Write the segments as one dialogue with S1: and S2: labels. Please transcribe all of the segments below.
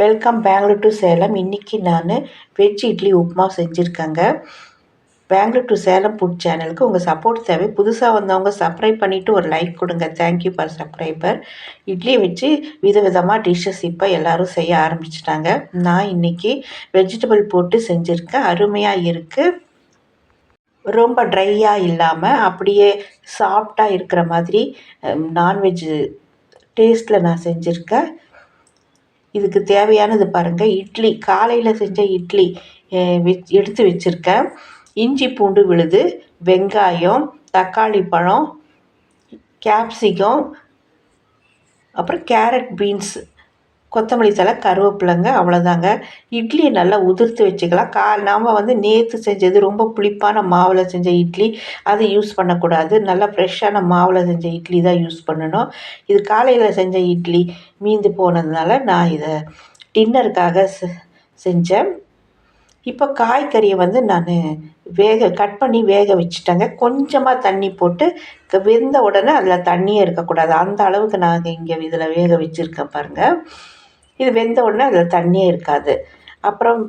S1: Welcome Bangalore to Salem இன்றைக்கி நான் veg idli upma செஞ்சுருக்கேங்க. பெங்களூர் டு சேலம் ஃபுட் சேனலுக்கு உங்கள் சப்போர்ட் தேவை. புதுசாக வந்தவங்க சப்ஸ்கிரைப் பண்ணிவிட்டு ஒரு லைக் கொடுங்க. தேங்க்யூ ஃபார் சப்ஸ்கிரைபர் இட்லியை வச்சு விதவிதமாக டிஷ்ஷஸ் இப்போ எல்லோரும் செய்ய ஆரம்பிச்சிட்டாங்க. நான் இன்றைக்கி வெஜிடபிள் போட்டு செஞ்சுருக்கேன் அருமையாக இருக்குது ரொம்ப ட்ரையாக இல்லாமல் அப்படியே சாஃப்டாக இருக்கிற மாதிரி நான்வெஜ்ஜு டேஸ்ட்டில் நான் செஞ்சுருக்கேன். இதுக்கு தேவையானது பாருங்கள் இட்லி காலையில் செஞ்ச இட்லி எடுத்து வச்சுருக்கேன் இஞ்சி பூண்டு விழுது வெங்காயம் தக்காளி பழம் கேப்சிகம் அப்புறம் கேரட் பீன்ஸ் கொத்தமல்லி தலை கருவேப்பிலைங்க அவ்வளோதாங்க இட்லியை நல்லா உதிர்த்து வச்சுக்கலாம். கா நாம் வந்து நேற்று செஞ்சது ரொம்ப புளிப்பான மாவில் செஞ்ச இட்லி. அதை யூஸ் பண்ணக்கூடாது. நல்லா ஃப்ரெஷ்ஷான மாவில் செஞ்ச இட்லி தான் யூஸ் பண்ணணும். இது காலையில் செஞ்ச இட்லி. மீந்து போனதுனால நான் இதை டின்னருக்காக செ செஞ்சேன். இப்போ காய்கறியை வந்து நான் வேக கட் பண்ணி வேக வச்சுட்டேங்க. கொஞ்சமாக தண்ணி போட்டு வெந்த உடனே அதில் தண்ணியே இருக்கக்கூடாது. அந்த அளவுக்கு நாங்கள் இங்கே இதில் வேக வச்சுருக்கேன் பாருங்கள் இது வெந்த உடனே அதில் தண்ணியே இருக்காது. அப்புறம்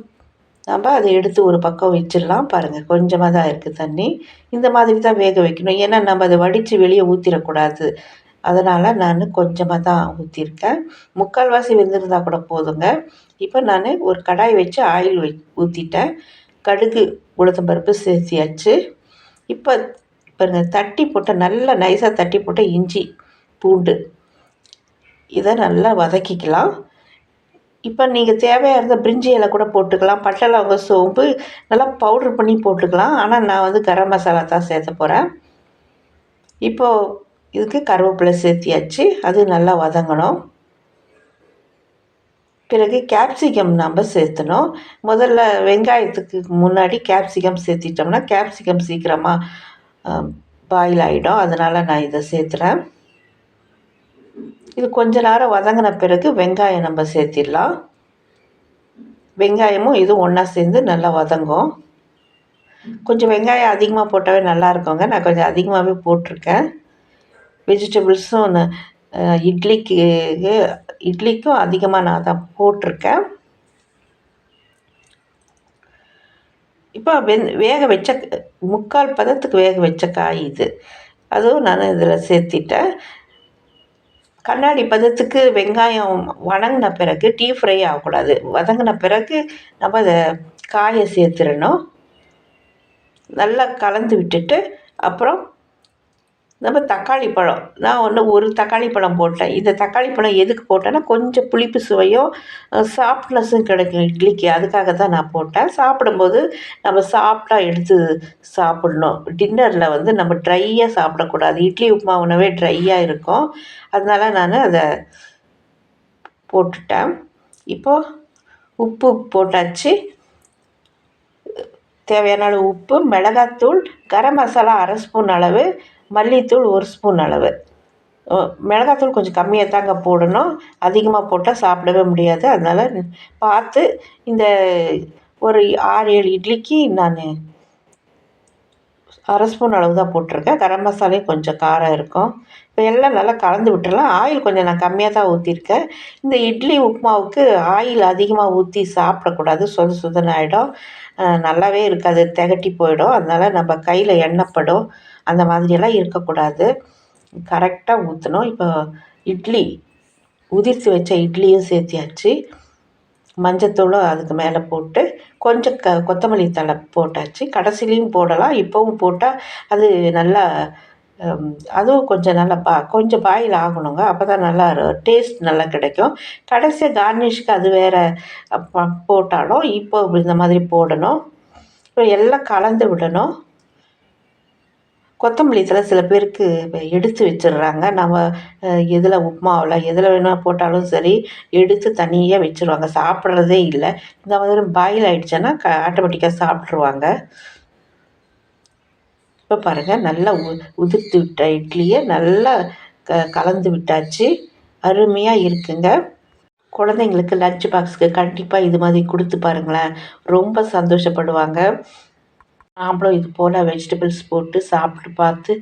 S1: நம்ம அதை எடுத்து ஒரு பக்கம் வச்சிடலாம். பாருங்கள் கொஞ்சமாக தான் இருக்குது தண்ணி. இந்த மாதிரி தான் வேக வைக்கணும். ஏன்னா நம்ம அதை வடித்து வெளியே ஊற்றிடக்கூடாது அதனால் நான் கொஞ்சமாக தான் ஊற்றிருக்கேன் முக்கால்வாசி வெந்திருந்தால் கூட போதுங்க. இப்போ நான் ஒரு கடாய் வச்சு ஆயில் வை ஊற்றிட்டேன் கடுகு உளுத்தம்பருப்பு சேர்த்தியாச்சு. இப்போ பாருங்கள் தட்டி போட்ட நல்லா நைஸாக தட்டி போட்ட இஞ்சி பூண்டு இதை நல்லா வதக்கிக்கலாம். இப்போ நீங்கள் தேவையாக இருந்தால் பிரிஞ்சி இலை கூட போட்டுக்கலாம். பட்டை லவங்க சோம்பு நல்லா பவுட்ரு பண்ணி போட்டுக்கலாம். ஆனால் நான் வந்து கரம் மசாலா தான் சேர்த்த போகிறேன் இப்போது இதுக்கு கருவேப்பிலை சேர்த்தியாச்சு. அது நல்லா வதங்கணும். பிறகு கேப்சிகம் நம்ம சேர்த்தணும். முதல்ல வெங்காயத்துக்கு முன்னாடி கேப்சிகம் சேர்த்திட்டோம்னா கேப்சிகம் சீக்கிரமாக பாயில் ஆகிடும் அதனால் நான் இதை சேர்த்துறேன் இது கொஞ்ச நேரம் வதங்கின பிறகு வெங்காயம் நம்ம சேர்த்திடலாம். வெங்காயமும் இதுவும் ஒன்றா சேர்ந்து நல்லா வதங்கும். கொஞ்சம் வெங்காயம் அதிகமாக போட்டாவே நல்லா இருக்குங்க. நான் கொஞ்சம் அதிகமாகவே போட்டிருக்கேன். வெஜிடபிள்ஸும் இட்லிக்கு இட்லிக்கும் அதிகமாக நான் தான் போட்டிருக்கேன். இப்போ வெந் வேக வச்ச முக்கால் பதத்துக்கு வேக வச்ச காய் இது. அதுவும் நான் இதில் சேர்த்திட்டேன். கண்ணாடி பதத்துக்கு வெங்காயம் வணங்கின பிறகு டீப் ஃப்ரை ஆகக்கூடாது. வதங்கின பிறகு நம்ம அதை காயை சேர்த்துடணும். நல்லா கலந்து விட்டுட்டு அப்புறம் நம்ம தக்காளி பழம். நான் ஒன்று ஒரு தக்காளி பழம் போட்டேன். இந்த தக்காளி பழம் எதுக்கு போட்டேன்னா கொஞ்சம் புளிப்பு சுவையும் சாஃப்ட்னஸும் கிடைக்கும் இட்லிக்கு. அதுக்காக தான் நான் போட்டேன். சாப்பிடும்போது நம்ம சாஃப்டாக எடுத்து சாப்பிட்ணும். டின்னரில் வந்து நம்ம ட்ரையாக சாப்பிடக்கூடாது. இட்லி உப்புமா உணவே ட்ரையாக இருக்கும். அதனால் நான் அதை போட்டுட்டேன். இப்போது உப்பு போட்டாச்சு. தேவையான அளவு உப்பு மிளகாத்தூள் கரம் மசாலா அரை ஸ்பூன் அளவு மல்லித்தூள் ஒரு ஸ்பூன் அளவு. மிளகாத்தூள் கொஞ்சம் கம்மியாக தாங்க போடணும். அதிகமாக போட்டால் சாப்பிடவே முடியாது. அதனால் பார்த்து இந்த ஒரு ஆறு ஏழு இட்லிக்கு நான் அரை ஸ்பூன் அளவு தான் போட்டிருக்கேன். கரம் மசாலையும் கொஞ்சம் காரம் இருக்கும். இப்போ எல்லாம் நல்லா கலந்து விட்டுறலாம். ஆயில் கொஞ்சம் நான் கம்மியாக தான் ஊற்றிருக்கேன் இந்த இட்லி உப்புமாவுக்கு ஆயில் அதிகமாக ஊற்றி சாப்பிடக்கூடாது. சொத சொதன்னு ஆகிடும் நல்லாவே இருக்காது. திகட்டி போயிடும். அதனால் நம்ம கையில் எண்ணப்படும் அந்த மாதிரியெல்லாம் இருக்கக்கூடாது. கரெக்டாக ஊற்றணும் இப்போ இட்லி உதிர்த்து வச்ச இட்லியும் சேர்த்தியாச்சு. மஞ்சத்தூளும் அதுக்கு மேலே போட்டு கொஞ்சம் க கொத்தமல்லி தழை போட்டாச்சு. கடைசிலையும் போடலாம். இப்போவும் போட்டால் அது நல்லா அதுவும் கொஞ்சம் நல்லா பா கொஞ்சம் பாயில் ஆகணுங்க. அப்போ தான் நல்லா டேஸ்ட் நல்லா கிடைக்கும். கடைசியாக கார்னிஷ்க்கு அது வேறு போட்டாலும் இப்போ இந்த மாதிரி போடணும். இப்போ எல்லாம் கலந்து விடணும். கொத்தமல்லி தலை சில பேருக்கு எடுத்து வச்சிடுறாங்க. நம்ம எதில் உப்புமாவில் எதில் வேணால் போட்டாலும் சரி எடுத்து தனியாக வச்சுருவாங்க. சாப்பிட்றதே இல்லை. இந்த மாதிரி பாயில் ஆகிடுச்சுன்னா க ஆட்டோமேட்டிக்காக சாப்பிட்ருவாங்க இப்போ பாருங்கள் நல்லா உ உதிர்த்து விட்ட இட்லியை நல்லா க கலந்து விட்டாச்சு. அருமையாக இருக்குங்க. குழந்தைங்களுக்கு லஞ்ச் பாக்ஸுக்கு கண்டிப்பாக இது மாதிரி கொடுத்து பாருங்களேன். ரொம்ப சந்தோஷப்படுவாங்க. நாம்ளும் இது போல் வெஜிடபிள்ஸ் போட்டு சாப்பிட்டு பார்த்து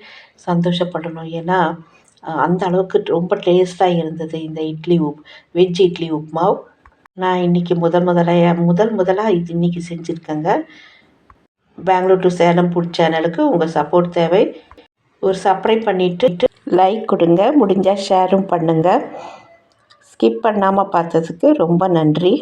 S1: சந்தோஷப்படணும். ஏன்னா அந்த அளவுக்கு ரொம்ப டேஸ்ட்டாக இருந்தது இந்த இட்லி உப் வெஜ் இட்லி உப்புமா நான் இன்றைக்கி முதல் முதலாக முதல் முதலாக இது இன்றைக்கி செஞ்சுருக்கேங்க. பெங்களூர் டு சேலம் புட் சேனலுக்கு உங்கள் சப்போர்ட் தேவை. ஒரு சப்ஸ்கிரைப் பண்ணிவிட்டு லைக் கொடுங்க. முடிஞ்சால் ஷேரும் பண்ணுங்கள் ஸ்கிப் பண்ணாமல் பார்த்ததுக்கு ரொம்ப நன்றி.